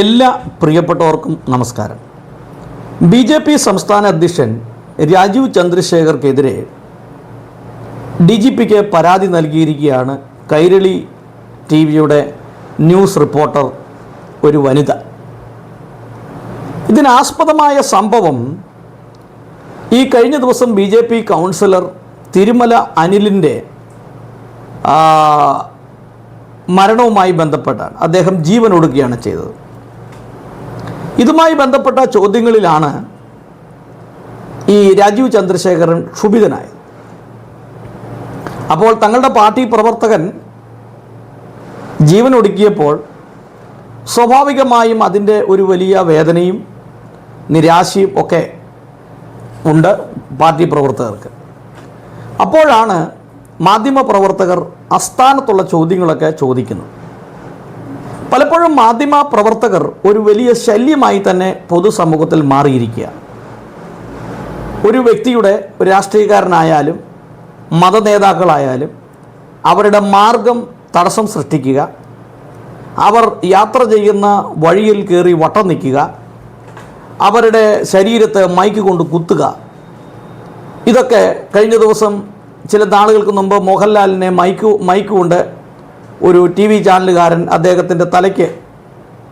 എല്ലാ പ്രിയപ്പെട്ടവർക്കും നമസ്കാരം. ബി ജെ പി സംസ്ഥാന അധ്യക്ഷൻ രാജീവ് ചന്ദ്രശേഖർക്കെതിരെ ഡി ജി പിക്ക് പരാതി നൽകിയിരിക്കുകയാണ് കൈരളി ടി വിയുടെ ന്യൂസ് റിപ്പോർട്ടർ ഒരു വനിത. ഇതിനാസ്പദമായ സംഭവം ഈ കഴിഞ്ഞ ദിവസം B J P councillor Thirumala അനിലിന്റെ മരണവുമായി ബന്ധപ്പെട്ടാണ്. അദ്ദേഹം ജീവൻ ഒടുക്കുകയാണ് ചെയ്തത്. ഇതുമായി ബന്ധപ്പെട്ട ചോദ്യങ്ങളിലാണ് ഈ രാജീവ് ചന്ദ്രശേഖരൻ ക്ഷുഭിതനായത്. അപ്പോൾ തങ്ങളുടെ പാർട്ടി പ്രവർത്തകൻ ജീവൻ ഒടുക്കിയപ്പോൾ സ്വാഭാവികമായും അതിന്റെ ഒരു വലിയ വേദനയും നിരാശയും ഒക്കെ ഉണ്ട് പാർട്ടി പ്രവർത്തകർക്ക്. അപ്പോഴാണ് മാധ്യമ മാധ്യമപ്രവർത്തകർ അസ്ഥാനത്തുള്ള ചോദ്യങ്ങളൊക്കെ ചോദിക്കുന്നത്. പലപ്പോഴും മാധ്യമ പ്രവർത്തകർ ഒരു വലിയ ശല്യമായി തന്നെ പൊതുസമൂഹത്തിൽ മാറിയിരിക്കുക. ഒരു വ്യക്തിയുടെ രാഷ്ട്രീയക്കാരനായാലും മത നേതാക്കളായാലും അവരുടെ മാർഗം തടസ്സം സൃഷ്ടിക്കുക അവർ യാത്ര ചെയ്യുന്ന വഴിയിൽ കയറി വട്ടം നിൽക്കുക അവരുടെ ശരീരത്തെ മൈക്ക് കൊണ്ട് കുത്തുക. ഇതൊക്കെ കഴിഞ്ഞ ദിവസം ചില നാളുകൾക്ക് മുമ്പ് മോഹൻലാലിനെ മൈക്ക് മൈക്ക് കൊണ്ട് ഒരു ടി വി ചാനലുകാരൻ അദ്ദേഹത്തിന്റെ തലയ്ക്ക്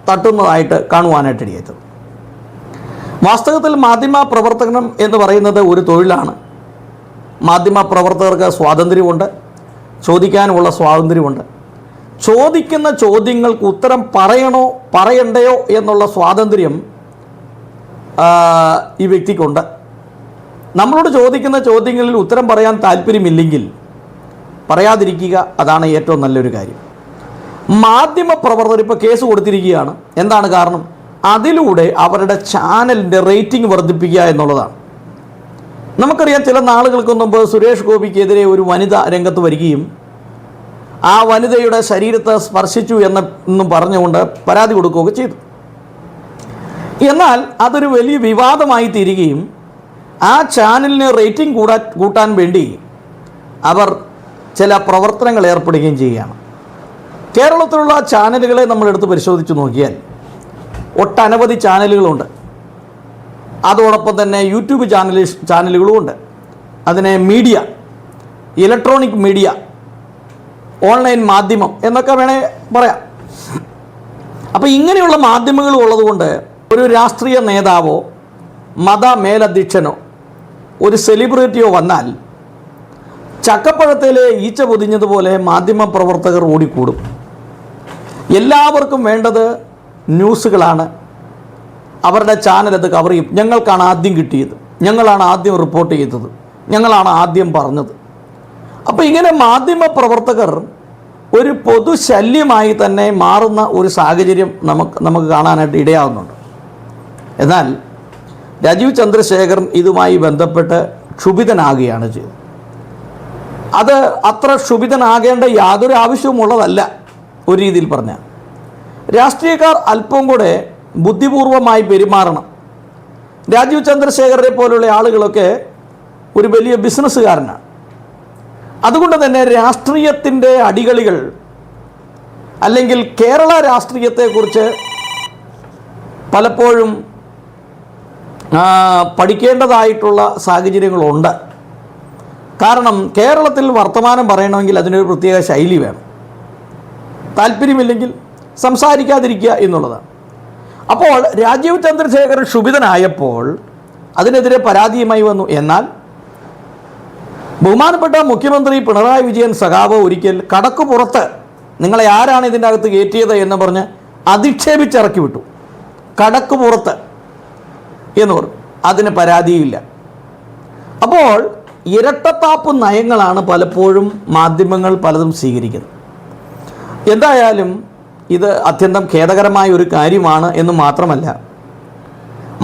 തട്ടുന്നതായിട്ട് കാണുവാനായിട്ട് ഇടയായത് വാസ്തവത്തിൽ മാധ്യമ പ്രവർത്തനം എന്ന് പറയുന്നത് ഒരു തൊഴിലാണ്. മാധ്യമ പ്രവർത്തകർക്ക് സ്വാതന്ത്ര്യമുണ്ട് ചോദിക്കാനുമുള്ള സ്വാതന്ത്ര്യമുണ്ട്. ചോദിക്കുന്ന ചോദ്യങ്ങൾക്ക് ഉത്തരം പറയണോ പറയണ്ടയോ എന്നുള്ള സ്വാതന്ത്ര്യം ഈ വ്യക്തിക്കുണ്ട്. നമ്മളോട് ചോദിക്കുന്ന ചോദ്യങ്ങളിൽ ഉത്തരം പറയാൻ താല്പര്യമില്ലെങ്കിൽ പറയാതിരിക്കുക അതാണ് ഏറ്റവും നല്ലൊരു കാര്യം. മാധ്യമ പ്രവർത്തകർ ഇപ്പോൾ കേസ് കൊടുത്തിരിക്കുകയാണ്. എന്താണ് കാരണം? അതിലൂടെ അവരുടെ ചാനലിന്റെ റേറ്റിംഗ് വർദ്ധിപ്പിക്കുക എന്നുള്ളതാണ്. നമുക്കറിയാം ചില നാളുകൾക്ക് മുമ്പ് സുരേഷ് ഗോപിക്കെതിരെ ഒരു വനിത രംഗത്ത് വരികയും ആ വനിതയുടെ ശരീരത്തെ സ്പർശിച്ചു എന്നും പറഞ്ഞുകൊണ്ട് പരാതി കൊടുക്കുകയൊക്കെ ചെയ്തു. എന്നാൽ അതൊരു വലിയ വിവാദമായി തീരുകയും ആ ചാനലിന് റേറ്റിംഗ് കൂടാ കൂട്ടാൻ വേണ്ടി അവർ ചില പ്രവർത്തനങ്ങൾ ഏർപ്പെടുകയും ചെയ്യുകയാണ്. കേരളത്തിലുള്ള ചാനലുകളെ നമ്മൾ എടുത്ത് പരിശോധിച്ച് നോക്കിയാൽ ഒട്ടനവധി ചാനലുകളുണ്ട്. അതോടൊപ്പം തന്നെ യൂട്യൂബ് ചാനൽ ചാനലുകളും ഉണ്ട്. അതിനെ മീഡിയ ഇലക്ട്രോണിക് മീഡിയ ഓൺലൈൻ മാധ്യമം എന്നൊക്കെ വേണേ പറയാം. അപ്പോൾ ഇങ്ങനെയുള്ള മാധ്യമങ്ങൾ ഉള്ളതുകൊണ്ട് ഒരു രാഷ്ട്രീയ നേതാവോ മത മേലധ്യക്ഷനോ ഒരു സെലിബ്രിറ്റിയോ വന്നാൽ ചക്കപ്പഴത്തിലെ ഈച്ച പൊതിഞ്ഞതുപോലെ മാധ്യമ പ്രവർത്തകർ ഓടിക്കൂടും. എല്ലാവർക്കും വേണ്ടത് ന്യൂസുകളാണ്. അവരുടെ ചാനൽ അത് കവർ ചെയ്യും. ഞങ്ങൾക്കാണ് ആദ്യം കിട്ടിയത്. ഞങ്ങളാണ് ആദ്യം റിപ്പോർട്ട് ചെയ്തത്. ഞങ്ങളാണ് ആദ്യം പറഞ്ഞത്. അപ്പോൾ ഇങ്ങനെ മാധ്യമ പ്രവർത്തകർ ഒരു പൊതുശല്യമായി തന്നെ മാറുന്ന ഒരു സാഹചര്യം നമുക്ക് നമുക്ക് കാണാനായിട്ട് ഇടയാവുന്നുണ്ട്. എന്നാൽ രാജീവ് ചന്ദ്രശേഖരൻ ഇതുമായി ബന്ധപ്പെട്ട് ക്ഷുഭിതനാകുകയാണ് ചെയ്തത്. അത് അത്ര ക്ഷുഭിതനാകേണ്ട യാതൊരു ആവശ്യവുമുള്ളതല്ല ഒരു രീതിയിൽ പറഞ്ഞാൽ. രാഷ്ട്രീയക്കാർ അല്പം കൂടെ ബുദ്ധിപൂർവമായി പെരുമാറണം. രാജീവ് ചന്ദ്രശേഖരനെ പോലുള്ള ആളുകളൊക്കെ ഒരു വലിയ ബിസിനസ്സുകാരനാണ്. അതുകൊണ്ട് തന്നെ രാഷ്ട്രീയത്തിന്റെ അടികളികൾ അല്ലെങ്കിൽ കേരള രാഷ്ട്രീയത്തെക്കുറിച്ച് പലപ്പോഴും പഠിക്കേണ്ടതായിട്ടുള്ള സാഹചര്യങ്ങളുണ്ട്. കാരണം കേരളത്തിൽ വർത്തമാനം പറയണമെങ്കിൽ അതിനൊരു പ്രത്യേക ശൈലി വേണം. താല്പര്യമില്ലെങ്കിൽ സംസാരിക്കാതിരിക്കുക എന്നുള്ളതാണ്. അപ്പോൾ രാജീവ് ചന്ദ്രശേഖരൻ ക്ഷുഭിതനായപ്പോൾ അതിനെതിരെ പരാതിയുമായി വന്നു. എന്നാൽ ബഹുമാനപ്പെട്ട മുഖ്യമന്ത്രി പിണറായി വിജയൻ സഖാവ് ഒരിക്കൽ കടക്കു പുറത്ത് നിങ്ങളെ ആരാണ് ഇതിന്റെ അകത്ത് കയറ്റിയത് എന്ന് പറഞ്ഞ് അധിക്ഷേപിച്ചിറക്കി വിട്ടു. കടക്കു പുറത്ത് എന്ന് പറഞ്ഞു. അതിന് പരാതിയില്ല. അപ്പോൾ ഇരട്ടത്താപ്പ് നയങ്ങളാണ് പലപ്പോഴും മാധ്യമങ്ങൾ പലതും സ്വീകരിക്കുന്നത്. എന്തായാലും ഇത് അത്യന്തം ഖേദകരമായ ഒരു കാര്യമാണ് എന്ന് മാത്രമല്ല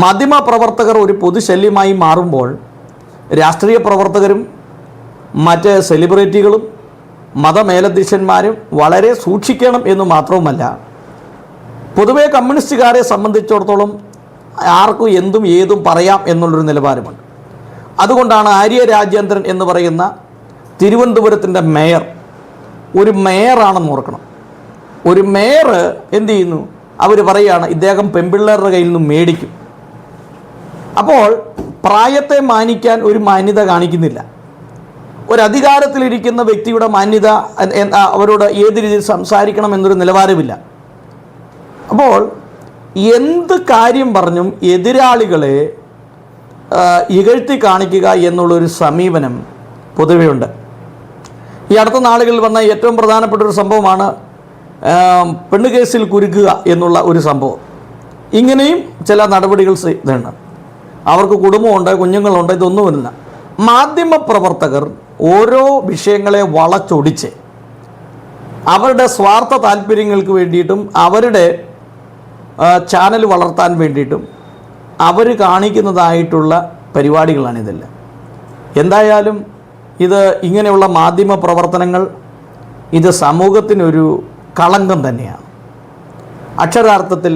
മാധ്യമ പ്രവർത്തകർ ഒരു പൊതുശല്യമായി മാറുമ്പോൾ രാഷ്ട്രീയ പ്രവർത്തകരും മറ്റ് സെലിബ്രിറ്റികളും മതമേലധ്യക്ഷന്മാരും വളരെ സൂക്ഷിക്കണം എന്ന് മാത്രവുമല്ല പൊതുവേ കമ്മ്യൂണിസ്റ്റുകാരെ സംബന്ധിച്ചിടത്തോളം ആർക്കും എന്തും ഏതും പറയാം എന്നുള്ളൊരു നിലവാരമുണ്ട്. അതുകൊണ്ടാണ് ആര്യ രാജേന്ദ്രൻ എന്ന് പറയുന്ന തിരുവനന്തപുരത്തിന്റെ മേയർ ഒരു മേയറാണെന്ന് ഓർക്കണം. ഒരു മേയർ എന്ത് ചെയ്യുന്നു? അവർ പറയുകയാണ് ഇദ്ദേഹം പെമ്പിള്ളേരുടെ കയ്യിൽ നിന്ന് മേടിക്കും. അപ്പോൾ പ്രായത്തെ മാനിക്കാൻ ഒരു മാന്യത കാണിക്കുന്നില്ല. ഒരു വ്യക്തിയുടെ മാന്യത അവരോട് ഏത് രീതിയിൽ സംസാരിക്കണം എന്നൊരു നിലവാരമില്ല. അപ്പോൾ എന്ത് കാര്യം പറഞ്ഞും എതിരാളികളെ ഇകഴ്ത്തി കാണിക്കുക എന്നുള്ളൊരു സമീപനം പൊതുവെയുണ്ട്. ഈ അടുത്ത നാളുകളിൽ വന്ന ഏറ്റവും പ്രധാനപ്പെട്ട ഒരു സംഭവമാണ് പെണ്ണ് കേസിൽ കുരുക്കുക എന്നുള്ള ഒരു സംഭവം. ഇങ്ങനെയും ചില നടപടികൾ ഇതാണ് അവർക്ക് കുടുംബമുണ്ട് കുഞ്ഞുങ്ങളുണ്ട് ഇതൊന്നുമില്ല. മാധ്യമ പ്രവർത്തകർ ഓരോ വിഷയങ്ങളെ വളച്ചൊടിച്ച് അവരുടെ സ്വാർത്ഥ താല്പര്യങ്ങൾക്ക് വേണ്ടിയിട്ടും അവരുടെ ചാനൽ വളർത്താൻ വേണ്ടിയിട്ടും അവർ കാണിക്കുന്നതായിട്ടുള്ള പരിപാടികളാണിതെല്ലാം എന്തായാലും ഇത് ഇങ്ങനെയുള്ള മാധ്യമ പ്രവർത്തനങ്ങൾ ഇത് സമൂഹത്തിനൊരു കളങ്കം തന്നെയാണ്. അക്ഷരാർത്ഥത്തിൽ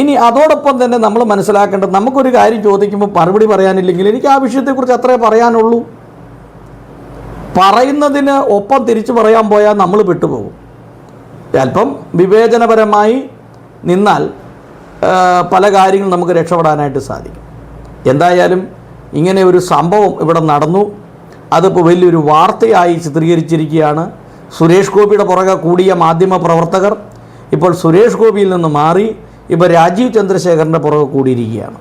ഇനി അതോടൊപ്പം തന്നെ നമ്മൾ മനസ്സിലാക്കേണ്ടത് നമുക്കൊരു കാര്യം ചോദിക്കുമ്പോൾ മറുപടി പറയാനില്ലെങ്കിൽ എനിക്ക് ആ വിഷയത്തെക്കുറിച്ച് അത്രേ പറയാനുള്ളൂ. പറയുന്നതിന് ഒപ്പം തിരിച്ചു പറയാൻ പോയാൽ നമ്മൾ വിട്ടുപോകും. അല്പം വിവേചനപരമായി നിന്നാൽ പല കാര്യങ്ങളും നമുക്ക് രക്ഷപ്പെടാനായിട്ട് സാധിക്കും. എന്തായാലും ഇങ്ങനെ ഒരു സംഭവം ഇവിടെ നടന്നു. അതിപ്പോൾ വലിയൊരു വാർത്തയായി ചിത്രീകരിച്ചിരിക്കുകയാണ്. സുരേഷ് ഗോപിയുടെ പുറകെ കൂടിയ മാധ്യമ പ്രവർത്തകർ ഇപ്പോൾ സുരേഷ് ഗോപിയിൽ നിന്ന് മാറി. ഇപ്പോൾ രാജീവ് ചന്ദ്രശേഖറിന്റെ പുറകെ കൂടിയിരിക്കുകയാണ്.